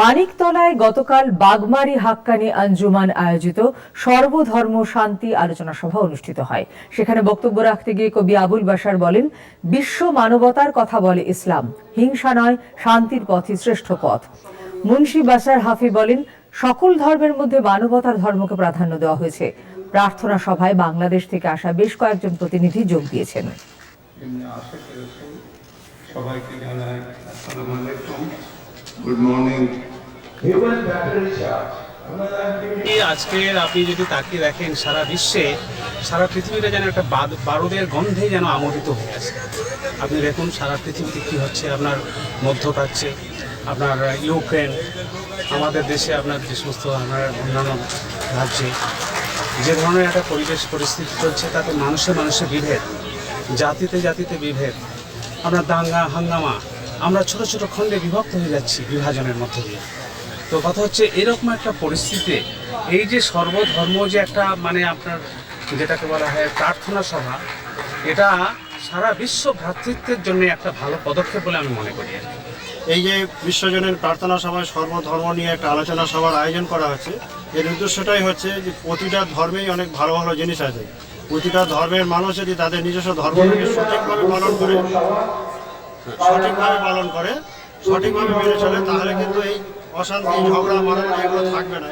মানিকতলায় গতকাল বাগমারি হাক্কানি আঞ্জুমান আয়োজিত সর্বধর্ম শান্তি আলোচনা সভা অনুষ্ঠিত হয়। সেখানে বক্তব্য রাখতে গিয়ে কবি আবুল বাসার বলেন, বিশ্ব মানবতার কথা বলে ইসলাম, হিংসা নয়, শান্তির পথই শ্রেষ্ঠ পথ। মুন্সি বাসার হাফি বলেন, সকল ধর্মের মধ্যে মানবতার ধর্মকে প্রাধান্য দেওয়া হয়েছে। প্রার্থনা সভায় বাংলাদেশ থেকে আসা বেশ কয়েকজন প্রতিনিধি যোগ দিয়েছেন। সবাইকে জানাই, আসসালামু আলাইকুম। গুড মর্নিং আজকের আপনি যদি তাকিয়ে দেখেন সারা বিশ্বে সারা পৃথিবীটা যেন একটা বাদ- বারুদের গন্ধে যেন আমোদিত হয়ে আছে। আপনি দেখুন সারা পৃথিবীতে কী হচ্ছে আপনার মধ্যপ্রাচ্যে আপনার ইউক্রেন আমাদের দেশে আপনার যে সমস্ত আপনার অন্যান্য রাজ্যে যে ধরনের একটা পরিবেশ পরিস্থিতি চলছে তাতে মানুষে মানুষে বিভেদ জাতিতে জাতিতে বিভেদ আপনার দাঙ্গা হাঙ্গামা আমরা ছোট ছোট খণ্ডে বিভক্ত হয়ে যাচ্ছি বিভাজনের মধ্য দিয়ে তো কথা হচ্ছে, এরকম একটা পরিস্থিতিতে এই যে সর্বধর্ম যে একটা মানে আপনার যেটাকে বলা হয় প্রার্থনা সভা, এটা সারা বিশ্ব ভ্রাতৃত্বের জন্য একটা ভালো পদক্ষেপ বলে আমি মনে করি। এই যে বিশ্বজনীন প্রার্থনা সভায় সর্বধর্ম নিয়ে একটা আলোচনা সভার আয়োজন করা হচ্ছে, এর উদ্দেশ্যটাই হচ্ছে যে প্রতিটা ধর্মেই অনেক ভালো ভালো জিনিস আছে প্রতিটা ধর্মের মানুষ যদি তাদের নিজস্ব ধর্মকে সঠিকভাবে পালন করে সঠিকভাবে পালন করে, সঠিকভাবে মেনে চলে, তাহলে কিন্তু এই অশান্তি, ঝগড়া মারামারি এগুলো থাকবে না।